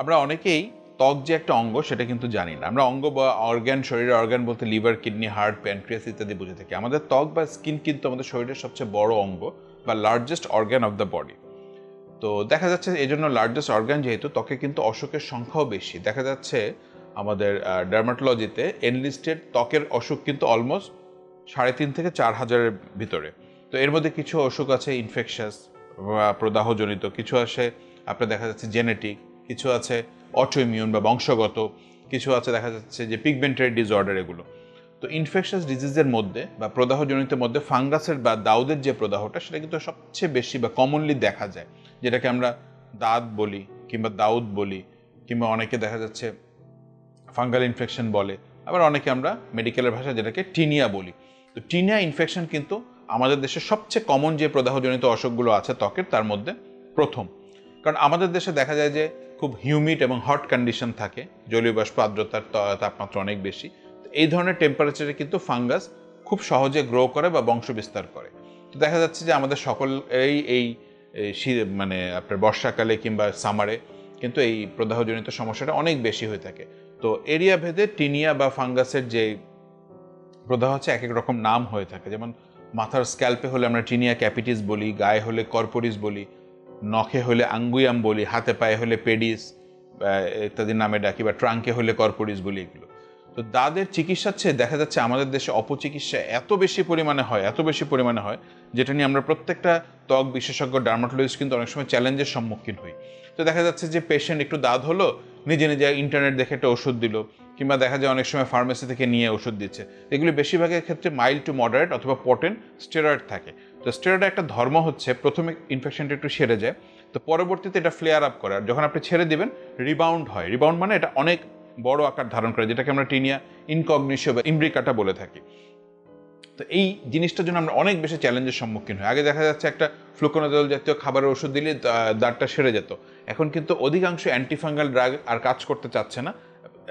আমরা অনেকেই ত্বক যে একটা অঙ্গ, সেটা কিন্তু জানি না। আমরা অঙ্গ বা অর্গ্যান শরীরের অর্গ্যান বলতে লিভার কিডনি হার্ট প্যানক্রিয়াস ইত্যাদি বুঝে থাকি। আমাদের ত্বক বা স্কিন কিন্তু আমাদের শরীরের সবচেয়ে বড় অঙ্গ বা largest organ of the body তো দেখা যাচ্ছে এই জন্য লার্জেস্ট অর্গ্যান যেহেতু, ত্বকে কিন্তু অসুখের সংখ্যাও বেশি। দেখা যাচ্ছে আমাদের ডার্মাটোলজিতে এনলিস্টেড ত্বকের অসুখ কিন্তু অলমোস্ট সাড়ে তিন থেকে চার হাজারের ভিতরে। তো এর মধ্যে কিছু অসুখ আছে ইনফেকশাস বা প্রদাহজনিত, কিছু আছে, আপনার দেখা যাচ্ছে জেনেটিক কিছু আছে অটোইমিউন বা বংশগত, কিছু আছে দেখা যাচ্ছে যে পিগমেন্টারি ডিসঅর্ডার এগুলো। তো ইনফেকশাস ডিজিজের মধ্যে বা প্রদাহজনিত মধ্যে ফাঙ্গাসের বা দাউদের যে প্রদাহটা, সেটা কিন্তু সবচেয়ে বেশি বা কমনলি দেখা যায়। যেটাকে আমরা দাঁত বলি কিংবা দাউদ বলি, কিংবা অনেকে দেখা যাচ্ছে ফাঙ্গাল ইনফেকশন বলে, আবার অনেকে আমরা মেডিকেলের ভাষায় যেটাকে টিনিয়া বলি। তো টিনিয়া ইনফেকশন কিন্তু আমাদের দেশে সবচেয়ে কমন যে প্রদাহজনিত অসুখগুলো আছে ত্বকের, তার মধ্যে প্রথম। কারণ আমাদের দেশে দেখা যায় যে খুব হিউমিড এবং হট কন্ডিশন থাকে, জলীয় বাষ্প আর্দ্রতার তাপমাত্রা অনেক বেশি। এই ধরনের টেম্পারেচারে কিন্তু ফাঙ্গাস খুব সহজে গ্রো করে বা বংশ বিস্তার করে। তো দেখা যাচ্ছে যে আমাদের সকল এই এই এই মানে আপনার বর্ষাকালে কিংবা সামারে কিন্তু এই প্রদাহজনিত সমস্যাটা অনেক বেশি হয়ে থাকে। তো এরিয়া ভেদে টিনিয়া বা ফাঙ্গাসের যে প্রদাহ হচ্ছে এক এক রকম নাম হয়ে থাকে। যেমন মাথার স্ক্যাল্পে হলে আমরা টিনিয়া ক্যাপিটিস বলি, গায়ে হলে কর্পোরিস বলি, নখে হলে আঙ্গুয়াম বলি, হাতে পায়ে হলে পেডিস ইত্যাদি নামে ডাকি, বা ট্রাঙ্কে হলে কর্পোরিস বলি এগুলো। তো দাঁতের চিকিৎসার চেয়ে দেখা যাচ্ছে আমাদের দেশে অপচিকিৎসা এত বেশি পরিমাণে হয়, এত বেশি পরিমাণে হয়, যেটা নিয়ে আমরা প্রত্যেকটা ত্বক বিশেষজ্ঞ, ডার্মাটোলজিস্ট কিন্তু অনেক সময় চ্যালেঞ্জের সম্মুখীন হই। তো দেখা যাচ্ছে যে পেশেন্ট একটু দাঁত হলো, নিজে নিজে ইন্টারনেট দেখে একটা ওষুধ দিল কিংবা দেখা যায় অনেক সময় ফার্মেসি থেকে নিয়ে ওষুধ দিচ্ছে। এগুলি বেশিরভাগের ক্ষেত্রে মাইল্ড টু মডারেট অথবা পটেন স্টেরয়েড থাকে। তো স্টেরয়েড একটা ধর্ম হচ্ছে প্রথমে ইনফেকশনটা একটু সেরে যায়, তো পরবর্তীতে এটা ফ্লেয়ার আপ করে। আর যখন আপনি ছেড়ে দিবেন রিবাউন্ড হয়। রিবাউন্ড মানে এটা অনেক বড় আকার ধারণ করে, যেটাকে আমরা টিনিয়া ইনকগনিশিও বা ইমব্রিকাটা বলে থাকি। তো এই জিনিসটার জন্য আমরা অনেক বেশি চ্যালেঞ্জের সম্মুখীন হই। আগে দেখা যাচ্ছে একটা ফ্লুকোনাজল জাতীয় খাবারের ওষুধ দিলে দাঁতটা সেরে যেত। এখন কিন্তু অধিকাংশ অ্যান্টিফাঙ্গাল ড্রাগ আর কাজ করতে চাচ্ছে না।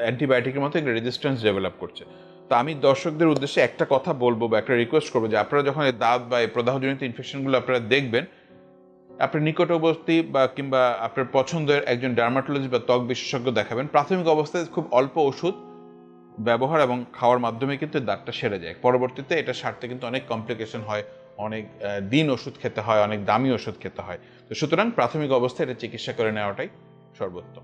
অ্যান্টিবায়োটিকের মতো একটা রেজিস্ট্যান্স ডেভেলপ করছে। তো আমি দর্শকদের উদ্দেশ্যে একটা কথা বলব বা একটা রিকোয়েস্ট করব যে আপনারা যখন এই দাঁত বা এই প্রদাহজনিত ইনফেকশনগুলো আপনারা দেখবেন, আপনার নিকটবর্তী বা কিংবা আপনার পছন্দের একজন ডার্মাটোলজি বা ত্বক বিশেষজ্ঞ দেখাবেন, প্রাথমিক অবস্থায় খুব অল্প ওষুধ ব্যবহার এবং খাওয়ার মাধ্যমে কিন্তু দাঁতটা সেরে যায়। পরবর্তীতে এটা সারতে কিন্তু অনেক কমপ্লিকেশন হয়, অনেক দিন ওষুধ খেতে হয়, অনেক দামি ওষুধ খেতে হয়। তো সুতরাং প্রাথমিক অবস্থায় এটা চিকিৎসা করে নেওয়াটাই সর্বোত্তম।